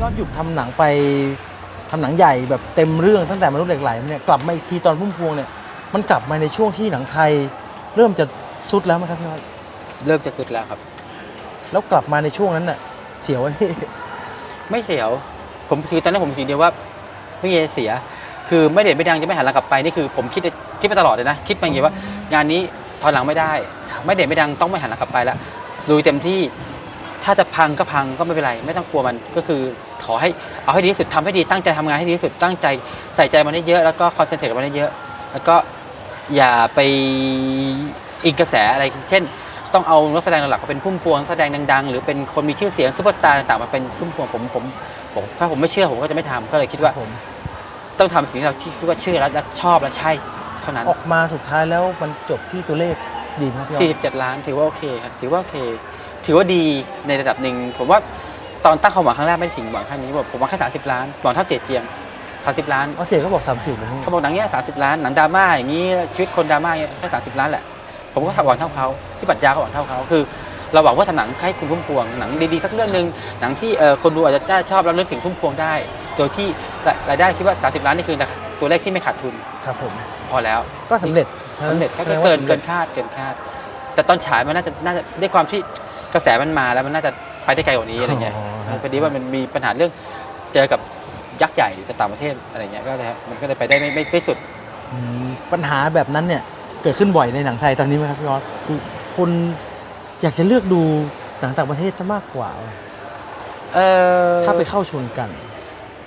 ยอดหยุดทำหนังไปทำหนังใหญ่แบบเต็มเรื่องตั้งแต่มนุษย์เหล็กไหลเนี่ยกลับมาอีกทีตอนพุ่มพวงเนี่ยมันกลับมาในช่วงที่หนังไทย เริ่มจะสุดแล้วไหมครับพี่ยอดเริ่มจะสุดแล้วครับ แล้วกลับมาในช่วงนั้นน่ะเสียวไหมพี่ไม่เสียว ผมคือตอนนั้นผมคิดเดียวว่าไม่เสีย คือไม่เด่นไม่ดังจะไม่หันหลังกลับไปนี่คือ ผมคิดคิดมาตลอดเลยนะคิดมาอย่างนี้ว่า งานนี้ถอยหลังไม่ได้ ไม่เด่นไม่ดังต้องไม่หันหลังกลับไปแล้วลุยเต็มที่ถ้าจะพังก็พังก็ไม่เป็นไร ไม่ต้องกลัวมันก็คือ ขอให้เอาให้ดีที่สุดทำให้ดีตั้งใจทำงานให้ดีที่สุดตั้งใจใส่ใจมันได้เยอะแล้วก็คอนเซนเทรตมันได้เยอะแล้วก็อย่าไปอิงกระแสอะไรเช่น ต้องเอานักแสดงหลักๆมาเป็นพุ่มพวงนักแสดงดังๆ หรือเป็นคนมีชื่อเสียงซูเปอร์สตาร์ต่างๆมาเป็นพุ่มพวงผมผมผมถ้าผมไม่เชื่อผมก็จะไม่ทำก็เลยคิดว่าผมต้องทำสิ่งที่เราคิดว่าเชื่อแล้วและชอบและใช่เท่านั้นออกมาสุดท้ายแล้วมันจบที่ตัวเลขดีไหมครับพี่ยอด47 ล้านถือว่าโอเคครับถือว่าโอเค ถือว่าดีในระดับหนึ่งผมว่า ตอนตั้งความหวังครั้งแรกไม่ได้ถึงหวังแค่นี้บอกผมว่าแค่30ล้านหวังเท่าเสียเจียง30ล้านอ๋อเสียก็บอก 30เลยนี่เขาบอกหนังเนี้ย30ล้านหนังดราม่าอย่างนี้ชีวิตคนดราม่าอย่างเงี้ยแค่30ล้านแหละผมก็หวังเท่าเขาที่ปัจญาก็หวังเท่าเขาคือ เราหวังว่าทำหนังให้คุณพุ่มพวงหนังดีๆสักเรื่องหนึ่งหนังที่เอ่อคนดูอาจจะได้ชอบแล้วนึกถึงพุ่มพวงได้ โดยที่รายได้คิดว่า 30 ล้านนี่คือตัวเลขที่ไม่ขาดทุนครับผมพอแล้วก็สำเร็จสำเร็จก็แสดงว่าเกินสำร็เกิจนคาดเกินคาด แต่ตอนฉายมันน่าจะน่าจะด้วยความที่กระแสมันมาแล้วมันน่าจะไปได้ไกลกว่านี้อะไรเงี้ยอ๋อครับ พอดีว่ามันมีปัญหาเรื่องเจอกับยักษ์ใหญ่จากต่างประเทศอะไรเงี้ยก็เลยครับมันก็เลยไปได้ไม่ไม่ไม่สุด อืมปัญหาแบบนั้นเนี่ยเกิดขึ้นบ่อยในหนังไทยตอนนี้ไหมครับพี่ยอดคือคนอยากจะเลือกดูหนังต่างประเทศจะมากกว่า เออถ้าไปเข้าชนกัน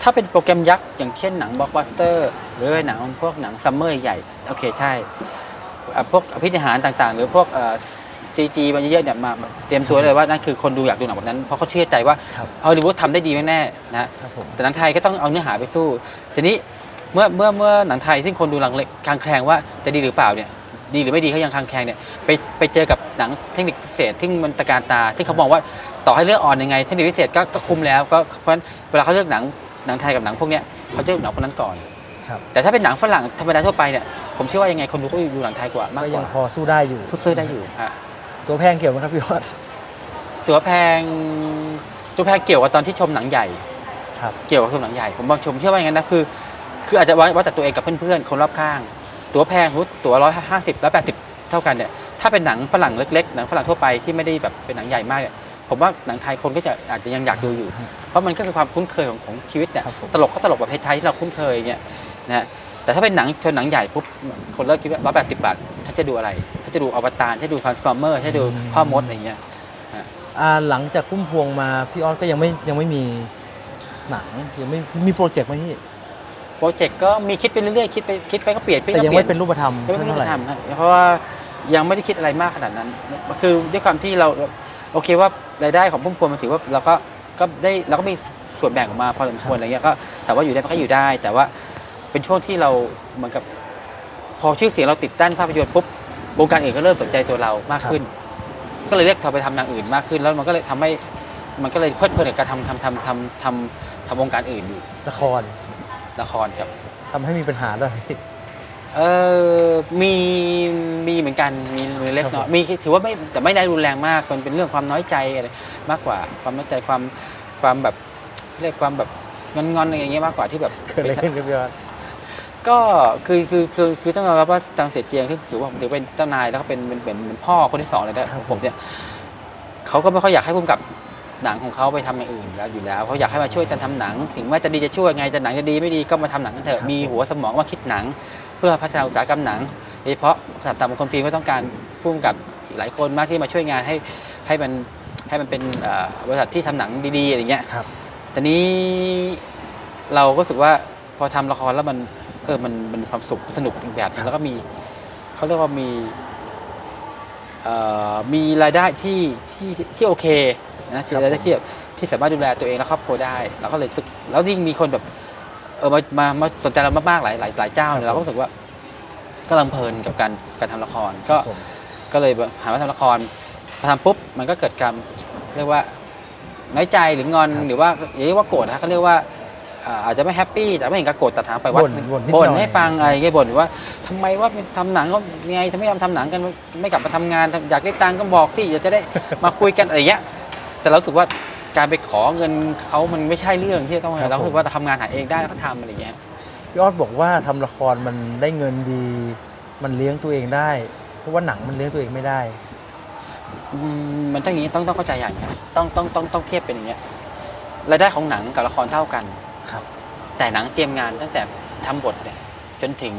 ถ้าเป็นโปรแกรมยักษ์อย่างเช่นหนังบล็อกบัสเตอร์หรือว่าหนังพวกหนังซัมเมอร์ใหญ่ โอเคใช่อะพวกอภินิหารต่างๆ หรือพวก ซีจีมันเยอะๆเนี่ยมาเตรียมตัวเลยว่านั่นคือคนดูอยากดูหนังแบบนั้น เพราะเขาเชื่อใจว่าครับฮอลลีวูดทำได้ดีแน่ๆนะครับผมแต่หนังไทยก็ต้องเอาเนื้อหาไปสู้ ทีนี้เมื่อเมื่อเมื่อหนังไทยซึ่งคนดูลังเลคลางแคลงว่าจะดีหรือเปล่าเนี่ยดีหรือไม่ดีเขายังคลางแคลงเนี่ยไปไปเจอกับหนังเทคนิคพิเศษที่มันตะการตาที่เขามองว่าต่อให้เลือกอ่อนยังไง เทคนิคพิเศษก็ก็คุ้มแล้วก็เพราะฉะนั้นเวลาเขาเลือกหนังหนังไทยกับหนังพวกเนี้ยเขาจะเลือกหนังพวกนั้นก่อน ครับแต่ถ้าเป็นหนังฝรั่งธรรมดาทั่วไปเนี่ยผมเชื่อว่ายังไงคนดูก็ดูหนังไทยกว่ามากก็กยังว่าพอสู้ได้อยู่ทุกซื้อได้อยู่ฮะ ตัวแพงเกี่ยวไหมครับพี่ยอดตัวแพงตัวแพงเกี่ยวกับตอนที่ชมหนังใหญ่ ครับเกี่ยวกับชมหนังใหญ่ ผมบอกชมเชื่อว่าอย่างนั้นนะคือ คืออาจจะวัดวัดจากตัวเองกับเพื่อนๆคนรอบข้าง ตัวแพงรู้ตัวร้อยห้าสิบร้อยแปดสิบเท่ากันเนี่ยถ้าเป็นหนังฝรั่งเล็กๆหนังฝรั่งทั่วไปที่ไม่ได้แบบเป็นหนังใหญ่มากเนี่ยผมว่าหนังไทยคนก็จะอาจจะยังอยากดูอยู่ เพราะมันก็คือความคุ้นเคยของของชีวิตเนี่ยครับผมตลกก็ตลกแบบไทยๆที่เราคุ้นเคยอย่างเงี้ยนะฮะแต่ถ้าเป็นหนังชนหนังใหญ่ปุ๊บคนเลิกคิดว่าร้อยแปดสิบบาท เขาจะดูอะไรเขาจะดูอวตารเขาจะดูทรานส์ฟอร์เมอร์เขาจะดูพ่อมดอะไรเงี้ยอ่าหลังจากพุ่มพวงมาพี่ออสก็ยังไม่ยังไม่มีหนังยังไม่มีโปรเจกต์ไหมพี่โปรเจกต์ก็มีคิดไปเรื่อยๆคิดไปคิดไปก็เปลี่ยนแต่ยังไม่เป็นรูปธรรมยังไม่เท่าได้ไหร่ทำนะเพราะว่ายังไม่ได้คิดอะไรมากขนาดนั้น คือด้วยความที่เราโอเคว่ารายได้ของพุ่มพวงมันถือว่าเราก็ก็ได้เราก็มีส่วนแบ่งออกมาพอสมควรอะไรเงี้ยก็แต่ว่าอยู่ได้มันก็อยู่ได้ แต่ว่าเป็นช่วงที่เราเหมือนกับ พอชื่อเสียงเราติดด้านภาพยนตร์ปุ๊บวงการอื่นก็เริ่มสนใจตัวเรามากขึ้น ก็เลยเรียกเราไปทำอย่างอื่นมากขึ้น แล้วมันก็เลยทำให้มันก็เลยเพลิดเพลินกับการทำทำทำทำทำทำวงการอื่นอยู่ละครละครครับทำให้มีปัญหาด้วยเออมีมีเหมือนกันมีเล็กครับน้อยผมมีถือว่าไม่แต่ไม่ได้รุนแรงมากมันเป็นเรื่องความน้อยใจอะไรมากกว่าความน้อยใจความความแบบเรียกความแบบงอนๆอะไรอย่างเงี้ยมากกว่าที่แบบเกิดอะไรขึ้นครับพี่ออส ก็คือคือคือคือต้องยอมรับว่าตังเสียเจียงที่ถือว่าถือเป็นเจ้านายแล้วก็เป็นเป็นเป็นเป็นพ่อคนที่สองเลยนะของผมเนี่ยเขาก็ไม่ค่อยอยากให้พุ่มกับหนังของเขาไปทำอย่างอื่นแล้วอยู่แล้วเขาอยากให้มาช่วยกันทำหนัง ถึงแม้จะดีจะช่วยไงจะหนังจะดีไม่ดีก็มาทำหนังกันเถอะมีหัวสมองมาคิดหนัง เพื่อพัฒนาอุตสาหกรรมหนังโดยเฉพาะบริษัทต่างประเทศฟิล์มก็ต้องการพุ่มกับอีกหลายคนมากที่มาช่วยงานให้ให้มันให้มันเป็นเอ่อบริษัทที่ทำหนังดีๆอะไรเงี้ย ครับแต่นี้เราก็รู้สึกว่าพอทำละครแล้วมัน เออมันมันมีความสุขสนุกอีกแบบหนึงแล้วก็มีเขาเรียกว่ามีเอ่อมีรายได้ที่ที่ที่โอเคนะที่รายได้ที่แบบที่สามารถดูแลตัวเองและครอบครัวได้เราก็เลยรู้สึกแล้วยิ่งมีคนแบบเออมามามาสนใจเรามากๆหลายหลายหลายเจ้าเนี่ยเราก็รู้สึกว่ากำลังเพลินกับการการทำละครก็ผมก็เลยหามาทำละครพอทำปุ๊บมันก็เกิดการเรียกว่าน้อยใจหรืองอนครับหรือว่าอย่าเรียกว่าโกรธนะเขาเรียกว่า อ่าอาจจะไม่แฮปปี้แต่ไม่ถึงกับโกรธตัดทางไปวัดบ่นบ่นนิดบ่นหน่อยให้ฟังอะไรอย่างเงี้ยบ่นว่าทำไมว่าทำหนังก็ไงทำไมยอมทำหนังกันไม่กลับมาทำงานอยากได้ตังค์ก็บอกสิอยากจะได้ มาคุยกันอะไรอย่างเงี้ยแต่เรารู้สึกว่าการไปขอเงินเขามันไม่ใช่เรื่องที่จะต้องครับเราผมคือว่าทำงานหาเองได้แล้วก็ทำอะไรอย่างเงี้ย พี่ออสบอกว่าทำละครมันได้เงินดี มันเลี้ยงตัวเองได้ เพราะว่าหนังมันเลี้ยงตัวเองไม่ได้ อืมมันต้องอย่างนี้ต้องต้องเข้าใจอย่างนี้ยต้องต้องต้องต้องเทียบเป็นอย่างเงี้ยรายได้ของหนังกับละครเท่ากันครับ แต่หนังเตรียมงานตั้งแต่ทำบทเนี่ยจนถึง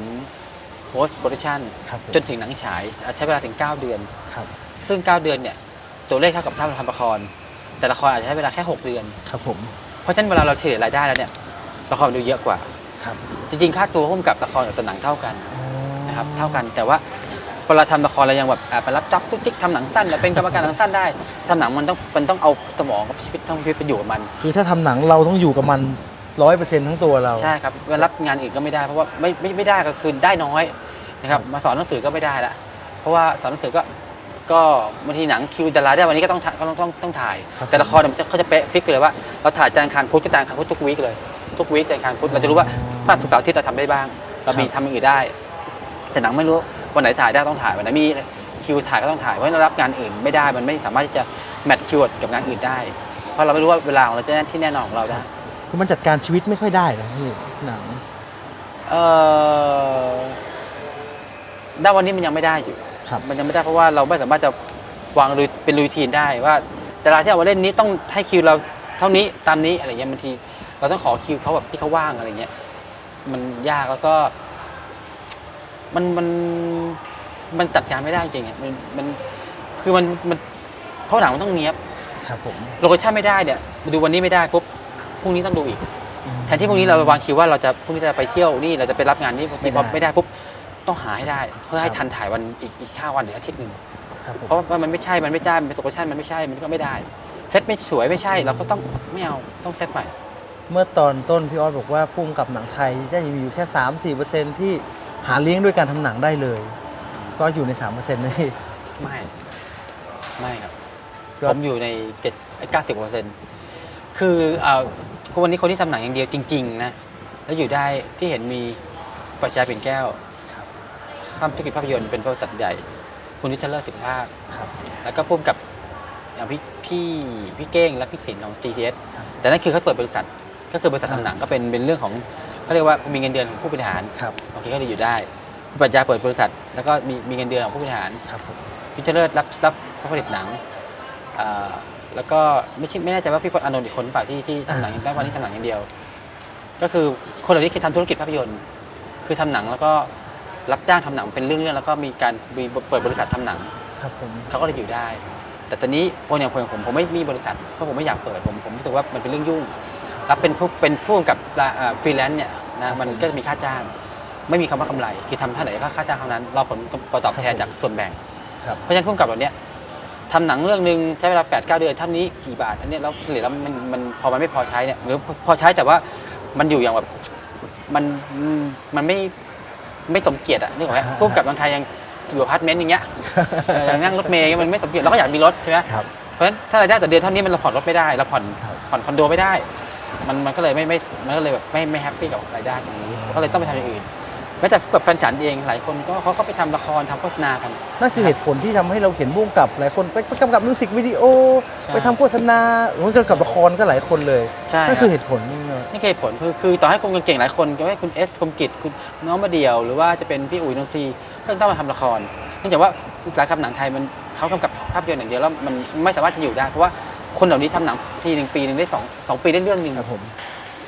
post production ครับผมจนถึงหนังฉายอาจใช้เวลาถึง 9 เดือนครับซึ่ง 9 เดือนเนี่ยตัวเลขเท่ากับถ้าเราทำละคร แต่ละครอาจจะใช้เวลาแค่ 6 เดือนครับผมเพราะฉะนั้นเวลาเราเฉลี่ยรายได้แล้วเนี่ยละครดูเยอะกว่าครับจริงๆค่าตัวร่วมกับละครกับตัวหนังเท่ากันอ๋อนะครับเท่ากันแต่ว่าเวลาทำละครเรายังแบบอะไปรับจ็อบตุ๊กติ๊กทำหนังสั้นเราเป็นกรรมการหนังสั้นได้ทำหนังมันต้องมันต้องเอาสมองกับชีวิตต้องชีวิตไปอยู่กับมัน คือถ้าทำหนังเราต้องอยู่กับมัน ร้อยเปอร์เซ็นต์ทั้งตัวเรา ใช่ครับเวลารับงานอื่นก็ไม่ได้เพราะว่าไม่ไม่ไม่ได้ก็คือได้น้อยนะครับมาสอนหนังสือก็ไม่ได้ละเพราะว่าสอนหนังสือก็ก็บางทีหนังคิวดาราได้วันนี้ก็ต้องถ่ายก็ต้องต้องต้องถ่าย ครับ แต่ละครเนี่ยมันจะเขาจะเป๊ะฟิกเลยว่าเราถ่ายจันทร์อังคารพุธก็จันทร์อังคารพุธทุกวีคเลยทุกวีคจันทร์อังคารพุธเราจะรู้ว่าพฤหัสศุกร์เสาร์อาที่เราทำได้บ้าง เรามีทำอย่างอื่นได้ แต่หนังไม่รู้วันไหนถ่ายได้ต้องถ่ายวันไหนมีคิวถ่ายก็ต้องถ่ายเพราะฉะนั้นเรารับงานอื่นไม่ได้มันไม่สามารถที่จะแมทคิวกับงานอื่นได้ เพราะเราไม่รู้ว่าเวลาของเราจะแน่ที่แน่นอนของเราได้ คือมันจัดการชีวิตไม่ค่อยได้นะพี่หนัง เออณวันนี้มันยังไม่ได้อยู่ ครับ มันยังไม่ได้เพราะว่าเราไม่สามารถจะวางรูเป็นรูทีนได้ว่า แต่ละที่เอามาเล่นนี้ต้องให้คิวเราเท่านี้ตามนี้อะไรเงี้ยบางที เราต้องขอคิวเขาแบบที่เขาว่างอะไรเงี้ยมันยากแล้วก็ มันมันมันจัดการไม่ได้จริงๆอะมันมันคือมันมันเพราะหนังมันต้องเนี้ยบ ครับผม โลเคชั่นไม่ได้เนี่ยมาดูวันนี้ไม่ได้ปุ๊บ พรุ่งนี้ต้องดูอีก แทนที่พรุ่งนี้เราวางคิวว่าเราจะพรุ่งนี้จะไปเที่ยวนี่เราจะไปรับงานนี่ไม่ได้พอไม่ได้ปุ๊บต้องหาให้ได้ เพื่อให้ครับทันถ่ายวันอีกอีกห้าวันหรืออาทิตย์หนึ่งครับผมเพราะว่ามันไม่ใช่มันไม่ได้มันเป็นโลเคชั่นมันไม่ใช่มันก็ไม่ได้เซตไม่สวยไม่ใช่เราก็ต้องไม่เอาต้องเซตใหม่ เมื่อตอนต้นพี่ออสบอกว่าพุ่งกับหนังไทยจะมีอยู่แค่สามสี่เปอร์เซ็นที่หาเลี้ยงด้วยการทำหนังได้เลย ก็อยู่ในสามเปอร์เซ็นต์นี่ไม่ไม่ครับก็ผมอยู่ในเจ็ดเก้าสิบเปอร์เซ็นต์คือ เอ่อวันนี้คนที่ทำหนังอย่างเดียวจริง ๆ นะ แล้วอยู่ได้ที่เห็นมีปรัชญาปิ่นแก้วข้ามธุรกิจภาพยนตร์เป็นบริษัทใหญ่ คุณนิทเลอร์สิบภาคครับ แล้วก็พ่วงกับอย่างพี่พี่พี่เก้งและพี่สินของ GTS ครับแต่นั่นคือเขาเปิดบริษัทก็คือบริษัททำหนังก็เป็นเป็นเรื่องของเขาเรียกว่ามีเงินเดือนของผู้บริหารครับ โอเคก็เลยอยู่ได้พี่ปรัชญาเปิดบริษัท แล้วก็มีมีเงินเดือนของผู้บริหาร ครับผมพี่เจริญรับรับผู้ผลิตหนังอ่า แล้วก็ไม่ใช่ไม่แน่ใจว่าพี่พจน์อานนท์อีกคนหรือเปล่าที่ที่ทำหนังได้วันนี้ทำหนังอย่างเดียว ก็คือคนเหล่านี้คือทำธุรกิจภาพยนตร์ คือทำหนังแล้วก็รับจ้างทำหนังเป็นเรื่องๆแล้วก็มีการมีเปิดบริษัททำหนัง ครับผม เขาก็เลยอยู่ได้ แต่ตอนนี้คนอย่างผมผมผมไม่มีบริษัทเพราะผมไม่อยากเปิดผมผมรู้สึกว่ามันเป็นเรื่องยุ่ง รับเป็นผู้เป็นผู้กำกับฟรีแลนซ์เนี่ยนะมันก็จะมีค่าจ้าง ไม่มีคำว่ากำไร คือทำเท่าไหร่ก็ค่าจ้างเท่านั้นเราผลผลตอบแทนจากส่วนแบ่ง ครับ เพราะฉะนั้นผู้กำกับเหล่าเนี้ย ทำหนังเรื่องหนึ่งใช้เวลา8ปดเเดือนเท่านี้กี่บาทอันเนี้ยแล้วเฉลี่ยแล้วมันมันพอมันไม่พอใช้เนี่ยหรือพอใช้แต่ว่ามันอยู่อย่างแบบมันมันไม่ไม่สมเกียรติอะนึกออกไหมผู้กำกับบางไทยยังอยู่อพาร์ตเมนต์อย่างเงี้ยเออยังนั่งรถเมย์มันไม่สมเกียรติเราก็อยากมีรถใช่ไหมครับเพราะฉะนั้นถ้ารายได้ต่อเดือนเท่านี้มันเราผ่อนรถไม่ได้เราผ่อนครับผ่อนคอนโดไม่ได้ มันมันก็เลยไม่ไม่มันก็เลยแบบไม่ไม่แฮปปี้กับรายได้ตรงนี้ก็เลยต้องไปทำอย่างอื่น แม้แต่แบบแฟนฉันเองหลายคนก็เขาก็ไปทำละครทำโฆษณากัน นั่นคือเหตุผลที่ทำให้เราเห็นบุ้งกับหลายคนไปไปกำกับมิวสิกวิดีโอใช่ไปทำโฆษณาโอ้ยกำกับละครก็หลายคนเลยใช่นั่นคคืรัอบเหตุผลนี่ไงนี่คือเหตุผลคือคือต่อให้คนเก่งๆหลายคนก็ให้คุณเอสคมกิจคุณน้องมาเดียว หรือว่าจะเป็นพี่อุ๋ยนนทรีย์ก็ต้องมาทำละครเนื่องจากว่าอุตสาหกรรมหนังไทยมันเขากำกับภาพยนตร์อย่างเดียวแล้วมันไม่สามารถจะอยู่ได้เพราะว่าคนเหล่านี้ทำหนังทีหนึ่งปีหนึ่งได้สองสองปีได้เรื่องหนึ่งครับผม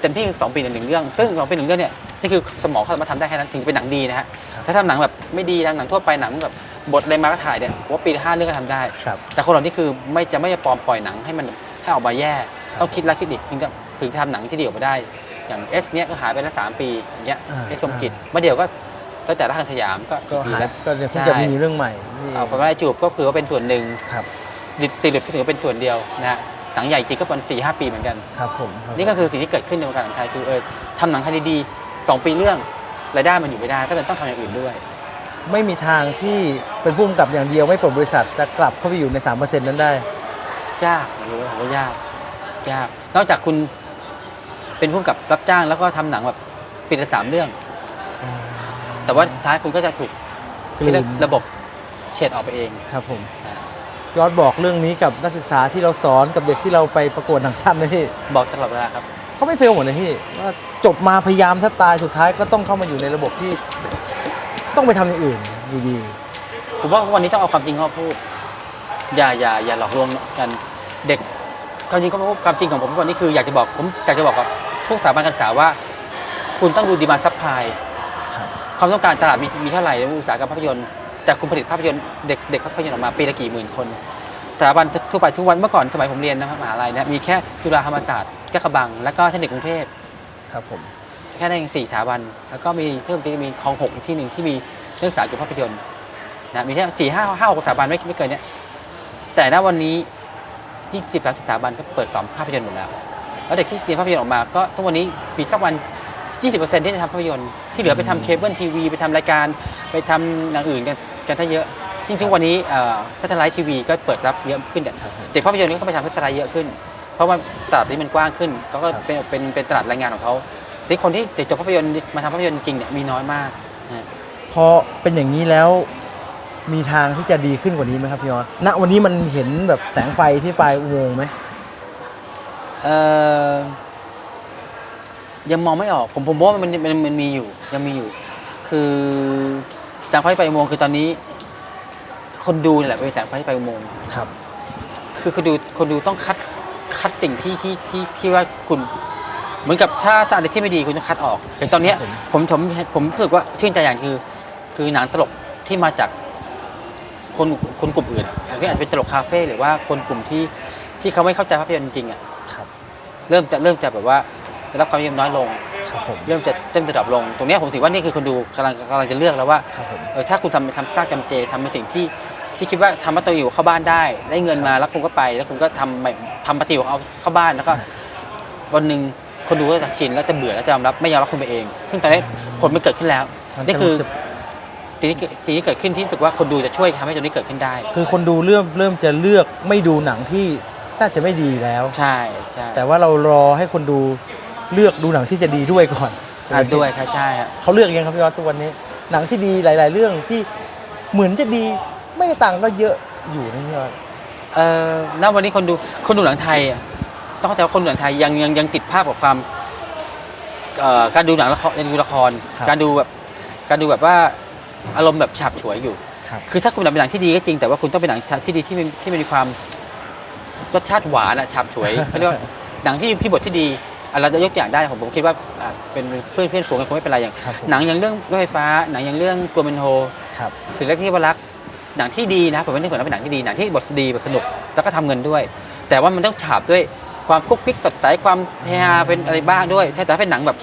เต็มที่คือสองปีหนึ่งหนึ่งเรื่อง ซึ่งสองปีหนึ่งเรื่องเนี่ยนี่คือสมองเขาสามารถทำได้แค่นั้นถึงจะเป็นหนังดีนะฮะครับถ้าทำหนังแบบไม่ดีทางหนังทั่วไปหนังแบบบทอะไรมาก็ถ่ายเนี่ยผมว่าปีละห้าเรื่องก็ทำได้ ครับ แต่คนเหล่านี้คือไม่จะไม่จะปลอมปล่อยหนังให้มันให้ออกมาแย่ ครับต้องคิดแล้วคิดอีกถึงจะถึงจะทำหนังที่ดีออกมาได้ อย่างเอสเนี้ยก็หายไปแล้วสามปีอย่างเงี้ยอ่า เอสสมกิจมาเดียวก็ตั้งแต่รักกันสยามก็ก็กี่ปีหายแล้วก็เนี่ยเพิ่งใช่จะมีเรื่องใหม่ที่เอาผมว่าไอ้จูบก็คือว่าเป็นส่วนหนึ่ง ครับ ดิซีหลุดก็ถือว่าเป็นส่วนเดียวนะฮะ หนังใหญ่จริงก็เป็นสี่ห้าปีเหมือนกัน ครับผมครับนี่ก็คือสิ่งที่เกิดขึ้นในวงการหนังไทยคือเออทำหนังไทยดีๆสองปีเรื่องรายได้มันอยู่ไม่ได้ ก็เลยต้องทำอย่างอื่นด้วย ไม่มีทางที่เป็นผู้กำกับอย่างเดียวไม่เปิดบริษัทจะกลับเข้าไปอยู่ใน 3%นั้นได้ ยากผมรู้ผมว่ายากยาก นอกจากคุณเป็นผู้กำกับรับจ้างแล้วก็ทำหนังแบบปีละสามเรื่อง แต่ว่าสุดท้ายคุณก็จะถูกกลืที่นระบบเฉดออกไปเอง ครับผม ยอดบอกเรื่องนี้กับนักศึกษาที่เราสอนกับเด็กที่เราไปประกวดหนังสั้นนะพี่บอกตลอดเวลาครับเขาไม่เฟลหมดเลยพี่ว่าจบมาพยายามแทบตายสุดท้ายก็ต้องเข้ามาอยู่ในระบบที่ ต้องไปทำอย่างอื่นอยู่ดีผมว่าวันนี้ต้องเอาความจริงเข้าพูดอย่าอย่าอย่าหลอกลวงกันเด็กความจริงก็พูดความจริงของผมวันนี้คืออยากจะบอกผมอยากจะบอกกับทุกสถาบันการศึกษาว่า คุณต้องดูดีมาซัพพลายครับความต้องการตลาดมีมีเท่าไหร่ในอุตสาหกรรมภาพยนตร์ แต่คุณผลิตภาพยนตร์เด็กเด็กภาพยนตร์ออกมาปีละกี่หมื่นคนสถาบันทั่วไปทุกวันเมื่อก่อนสมัยผมเรียนนะครับมหาลัยเนี่ยมีแค่จุฬาธรรมศาสตร์แค่กระบัง แล้วก็เทคนิคกรุงเทพครับผมแค่ได้สี่สถาบัน แล้วก็มีเพิ่มจะมีคลองหกอีกที่หนึ่งที่มีเรื่องสายเกี่ยวกับภาพยนตร์นะมีแค่สี่ห้าห้าหกสถาบันไม่ไม่เกินเนี้ยแต่ณวันนี้ยี่สิบสามสิบสถาบันก็เปิดสอนภาพยนตร์หมดแล้ว แล้วเด็กที่เรียนภาพยนตร์ออกมา ก็ทุกวันนี้มีสักวัน20%ที่ได้ทำภาพยนตร์ที่เหลือไปทำเคเบิลทีวีไปทำรายการไปทำอย่างอื่นกัน กันซะเยอะจริงๆวันนี้ซัตเทอร์ไลท์ทีวีก็เปิดรับเยอะขึ้นเนี่ยครับผมเด็กภาพยนตร์นี่ก็ไปทำซัตเทอร์ไลท์เยอะขึ้น เพราะว่าตลาดนี้มันกว้างขึ้นก็ก็เป็นเป็นเป็นตลาดแรงงานของเขาที่คนที่เด็กจบภาพยนตร์มาทำภาพยนตร์จริงเนี่ยมีน้อยมากนะพอเป็นอย่างนี้แล้วมีทางที่จะดีขึ้นกว่านี้ไหมครับพี่ยอดณวันนี้มันเห็นแบบแสงไฟที่ปลายอุโมงค์ไหมเอ่อยังมองไม่ออกผมผมว่ามันมันมันมีอยู่ยังมีอยู่ คือแส งไฟไปอุโมงค์คือตอนนี้ คนดูนี่แหละเป็นแสงไฟที่ไปอุโมงค์ครับ คือคนดูคนดูต้องคัดคัดสิ่งที่ที่ที่ที่ว่าคุณ เหมือนกับถ้าถ้าอะไรที่ไม่ดีคุณต้องคัดออกอย่างตอนเนี้ย ครับผมผมผมรู้สึกว่าชื่นใจอย่างคือ คือหนังตลกที่มาจากคนคนกลุ่มอื่นอะอย่างเช่นอาจจะเป็นตลกคาเฟ่หรือว่าคนกลุ่มที่ที่เขาไม่เข้าใจภาพยนตร์จริงๆอะ ครับ เริ่มจะเริ่มจะแบบว่า ได้รับความนิยมน้อยลง ครับผม เริ่มจะเริ่มจะดรอปลง ตรงเนี้ยผมถือว่านี่คือคนดูกำลังกำลังจะเลือกแล้วว่าครับผม เออถ้าคุณทำทำสร้างจำเจทำเป็นสิ่งที่ที่คิดว่าทำมาตัวอยู่เข้าบ้านได้ ได้เงินมาแล้วคุณก็ไป แล้วคุณก็ทำใหม่ทำปฏิวัติเอาเข้าบ้านแล้วก็ วันหนึ่งคนดูก็จะชินแล้วจะเบื่อแล้วจะยอมรับไม่ยอมรับคุณไปเอง ซึ่งตอนนี้ผลมันเกิดขึ้นแล้วมันนี่คือจะ สิ่งที่เกิดสิ่งที่เกิดขึ้นที่รู้สึกว่าคนดูจะช่วยทำให้ตรงนี้เกิดขึ้นได้ คือคนดูเริ่มเริ่มจะเลือกไม่ดูหนังที่น่าจะไม่ดีแล้ว ใช่ใช่แต่ว่าเรารอให้คนดู เลือกดูหนังที่จะดีด้วยก่อนอะด้วยใช่ใช่ฮะเขาเลือกยังครับพี่ยอดทุกวันนี้ หนังที่ดีหลาย ๆ เรื่องที่เหมือนจะดีไม่ได้ต่างก็เยอะอยู่นะพี่ยอดเอ่อณวันนี้คนดูคนดูหนังไทยอะต้องเข้าใจว่าคนดูหนังไทยยังยังยังติดภาพกับความเอ่อการดูหนังละครการดูละคร การดูแบบการดูแบบว่าอารมณ์แบบฉาบฉวยอยู่ ครับ คือถ้าคุณหนังเป็นหนังที่ดีก็จริงแต่ว่าคุณต้องเป็นหนังที่ดีที่มีที่มีความรสชาติหวานอะฉาบฉวย เขาเรียกว่าหนังที่มีพี่บทที่ดีอะ เราจะยกตัวอย่างได้ผมผมคิดว่าอะเป็นเพื่อนเพื่อนฝูงกันคงไม่เป็นไรอย่าง ครับผมหนังอย่างเรื่องรถไฟฟ้า หนังอย่างเรื่องกลัวเมนโฮครับสิ่งแรกที่ว่ารักหนังที่ดีนะผมไม่ได้ผลว่าเป็นหนังที่ดีหนังที่บทดีบทสนุกแล้วก็ทำเงินด้วย แต่ว่ามันต้องฉาบด้วยความกุ๊กกิ๊กสดใสความเฮฮาเป็นอะไรบ้างด้วยใช่แต่ถ้าเป็นหนังแบบ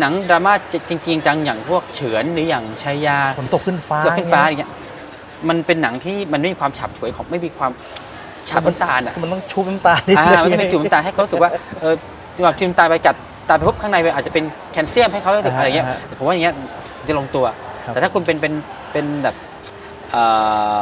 หนังดราม่าจริงๆจังอย่างพวกเฉือนหรืออย่างชายา ฝนตกขึ้นฟ้าเกิดขึ้นฟ้าอย่างเงี้ยมันเป็นหนังที่มันไม่มีความฉาบฉวยของไม่มีความฉาบน้ำตาลอะมันต้องชุบน้ำตาลนิดอ่านึงมันต้องเป็นจุ่มน้ำตาลให้เขารู้สึกว่าเออ จุ่มจุ่มน้ำตาลไปกัดตาไปพบข้างในอาจจะเป็นแคลเซียมให้เขารู้สึกอะไรเงี้ยผมว่าอย่างเงี้ยจะลงตัว ครับ แต่ถ้าคุณเป็นเป็นเป็นแบบเอ่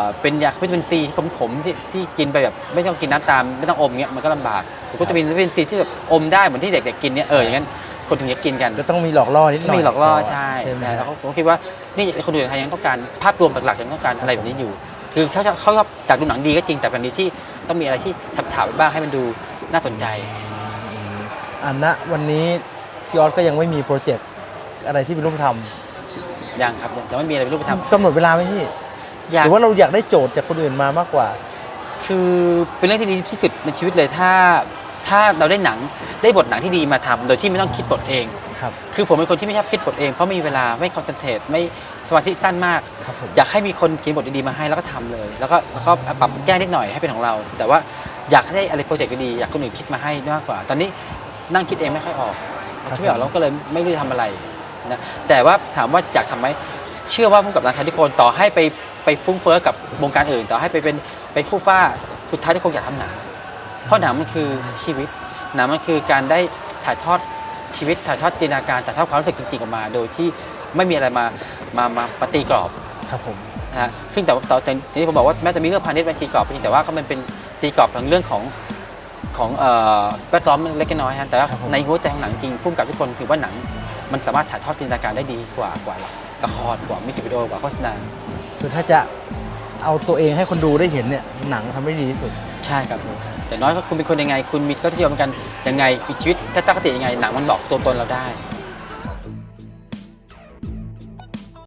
อเป็นยาวิตามินซีที่ขมๆที่ที่กินไปแบบไม่ต้องกินน้ำตามไม่ต้องอมเงี้ยมันก็ลำบากแต่คุณจะเป็นวิตามินซีที่แบบอมได้เหมือนที่เด็กๆกินเนี่ยเอออย่างนั้นคนถึงจะกินกัน ก็ต้องมีหลอกล่อนิดหน่อยมีหลอกล่อใช่ใช่ไหม แล้วเขาผมคิดว่านี่คนดูในไทยยังต้องการภาพรวมหลักๆยังต้องการอะไรแบบนี้อยู่ คือเขาเขาชอบจากดูหนังดีก็จริงแต่แบบนี้ที่ต้องมีอะไรที่ฉับฉาบไว้บ้างให้มันดูน่าสนใจ อันณวันนี้พี่ออสก็ยังไม่มีโปรเจกต์อะไรที่เป็นรูปธรรมยังครับยังไม่มีอะไรเป็นรูปธรรมกำหนดเวลาไหมพี่อยากหรือว่าเราอยากได้โจทย์จากคนอื่นมามากกว่า คือเป็นเรื่องที่ดีที่สุดในชีวิตเลยถ้าถ้าเราได้หนังได้บทหนังที่ดีมาทำโดยที่ไม่ต้องคิดบทเอง ครับ คือผมเป็นคนที่ไม่ชอบคิดบทเองเพราะไม่มีเวลาไม่คอนเซนเทรตไม่สมาธิสั้นมาก ครับผม อยากให้มีคนเขียนบทดีๆมาให้แล้วก็ทำเลย แล้วก็แล้วก็ปรับแก้นิดหน่อยให้เป็นของเรา แต่ว่าอยากให้ได้อะไรโปรเจกต์ดีๆอยากคนอื่นคิดมาให้มากกว่า ตอนนี้ นั่งคิดเองไม่ค่อยออกคิดไม่ออกแล้วก็เลยไม่รู้จะทำอะไรนะแต่ว่าถามว่าอยากทำไหมเชื่อว่าผู้กำกับนักทุกคนต่อให้ไปไปฟุ้งเฟ้อกับวงการอื่น ต่อให้ไปเป็นไปฟู่ฟ้าสุดท้ายทุกคนอยากทำหนังเพราะหนังมันคือชีวิตหนังมันคือการได้ถ่ายทอดชีวิตถ่ายทอดจินตนาการถ่ายทอดความรู้สึกจริงๆออกมา โดยที่ไม่มีอะไรมามามาปฏิกรอบครับผมนะฮะซึ่งแต่ว่าแต่แต่ทีนี้ผมบอกว่าแม้จะมีเรื่องพาณิชย์เป็นตีกรอบก็จริงแต่ว่าก็มันเป็นตีกรอบทางเรื่องของ ของเอ่อแวดล้อมเล็กน้อยฮะแต่ว่าครับผมในหัวใจของหนังจริงพุ่มกับทุกคนถือว่าหนัง มันสามารถถ่ายทอดจินตนาการได้ดีกว่ากว่าละครกว่ามิวสิกวิดีโอกว่าโฆษณาคือถ้าจะเอาตัวเองให้คนดูได้เห็นเนี่ยหนังทำได้ดีที่สุดใช่ครับแต่น้อยก็คุณเป็นคนยังไง คุณมีรสนิยมกันยังไงมีชีวิตทัศนคติยังไง หนังมันบอกตัวตนเราได้